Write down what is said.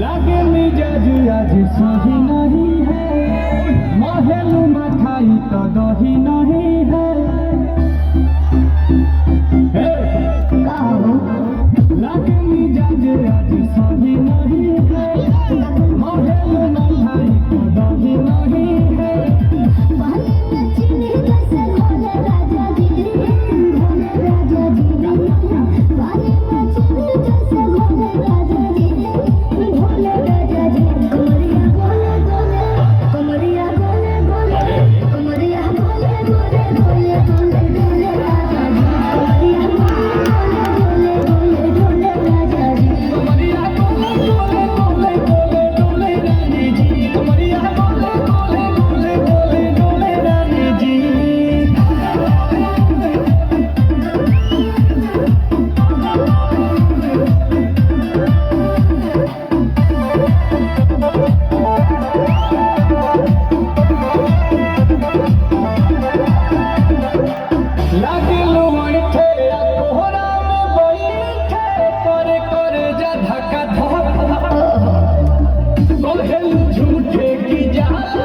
লাগে মিজাজ আজ সহি নাহি হে। মহেল মাথাই তো দহি